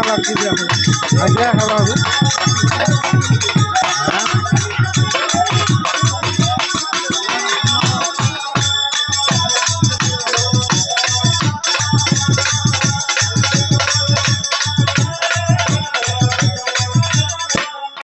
আবার কি দেওয়া হবে দেওয়া হবে।